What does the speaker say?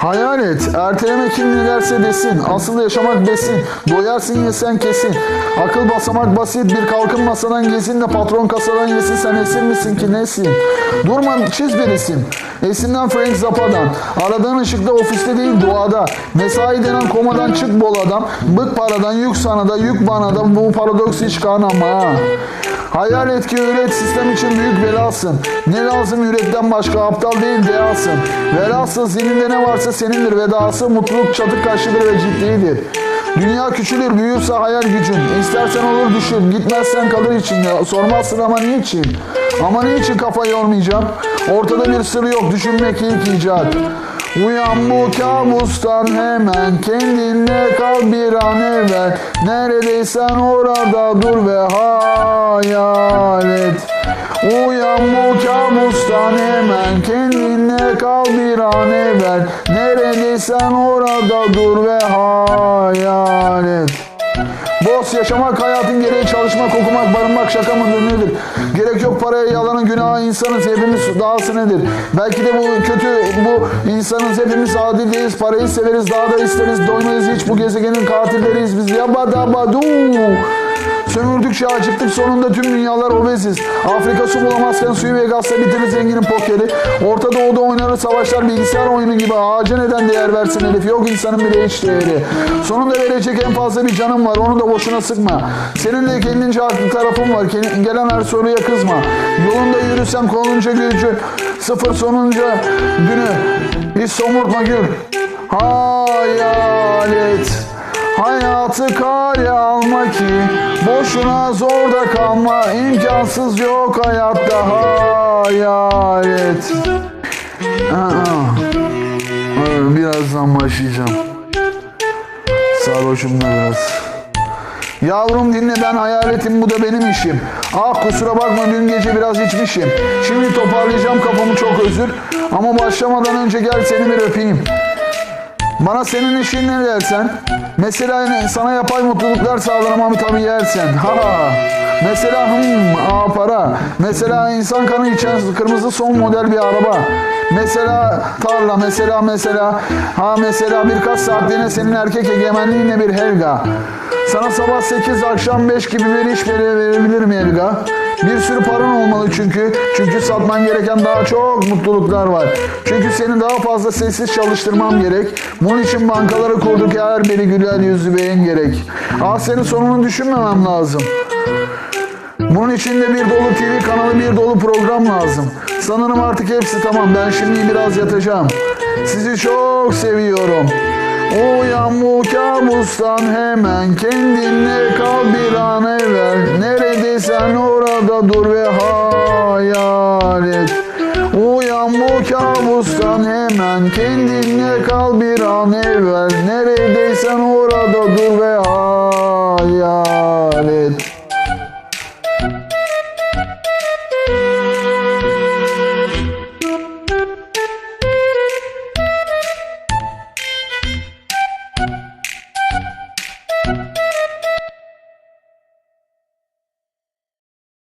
Hayal et, erteleme kim ne derse desin. Asıl yaşamak besin, doyarsın yesen kesin. Akıl basamak basit, bir kalkın masadan yesin de patron kasadan yesin. Sen esir misin ki nesin? Durma çiz bir isim. Esin'den Frank Zappa'dan. Aradığın ışıkta ofiste değil duada. Mesai denen komadan çık bol adam. Bık paradan yük sana da yük bana da bu paradoks hiç kanama. Hayal et ki üret sistem için büyük belasın. Ne lazım yürekten başka aptal değil deyasın. Velhasıl zihninde ne varsa senindir vedası. Mutluluk çatık kaşlıdır ve ciddidir. Dünya küçülür büyürse hayal gücün. İstersen olur düşün. Gitmezsen kalır içinde. Sormazsın ama niçin? Ama niçin kafa yormayacağım? Ortada bir sır yok. Düşünmek ilk icat. Uyan bu kabustan hemen Kendinle kal bir an evvel Neredeysen orada dur ve hayal et Uyan bu kabustan hemen Kendinle kal bir an evvel Neredeysen orada dur ve hayal et Boş yaşamak, hayatın gereği çalışmak, okumak, barınmak şaka mıdır nedir? Gerek yok paraya, yalanın günahı insanız, hepimiz dahası nedir? Belki de bu kötü, bu insanız, hepimiz adil değiliz, parayı severiz, daha da isteriz, doymayız hiç, bu gezegenin katilleriyiz biz. Yabadabadu. Sömürdükçe acıktık sonunda tüm dünyalar obeziz. Afrika su bulamazken suyu Vegas'ta bitirir zenginin pokeri. Orta Doğu'da oynanır savaşlar bilgisayar oyunu gibi. Ağaca neden değer versin herif? Yok insanın bile hiç değeri. Sonunda verecek en fazla bir canım var. Onu da boşuna sıkma. Senin de kendince haklı tarafın var. Gelen her soruya kızma. Yolunda yürüsem kolunca gücü. Sıfır sonunca dünü. Hiç somurtma gül. Hayal et. Hayatı kare alma ki Boşuna zorda kalma imkansız yok hayatta hayal et Aa, evet, Birazdan başlayacağım Sarhoşum da biraz Yavrum dinle ben hayaletim bu da benim işim. Ah kusura bakma dün gece biraz içmişim. Şimdi toparlayacağım kafamı çok özür. Ama başlamadan önce gel seni bir öpeyim. Bana senin işin ne dersen? Mesela ne- sana yapay mutluluklar sağlarım ama tabii yersen. Ha ha. Mesela hım aa para. Mesela insan kanı içen kırmızı son model bir araba. Mesela tarla mesela mesela ha mesela birkaç saatliğine senin erkek egemenliğinle bir helga. Sana sabah 8 akşam 5 gibi bir iş vere- verebilirim Helga. Bir sürü paran olmalı çünkü. Çünkü satman gereken daha çok mutluluklar var. Çünkü seni daha fazla sessiz çalıştırmam gerek. Bunun için bankaları kurduk her biri güler yüzlü beyin gerek. Ah senin sonunu düşünmemem lazım. Bunun için de bir dolu TV kanalı, bir dolu program lazım. Sanırım artık hepsi tamam. Ben şimdi biraz yatacağım. Sizi çok seviyorum. Uyan bu kabustan hemen Kendinle kal bir an evvel Neredeysen orada dur ve hayal kabustan hemen Kendinle kal bir an evvel. Neredeysen orada dur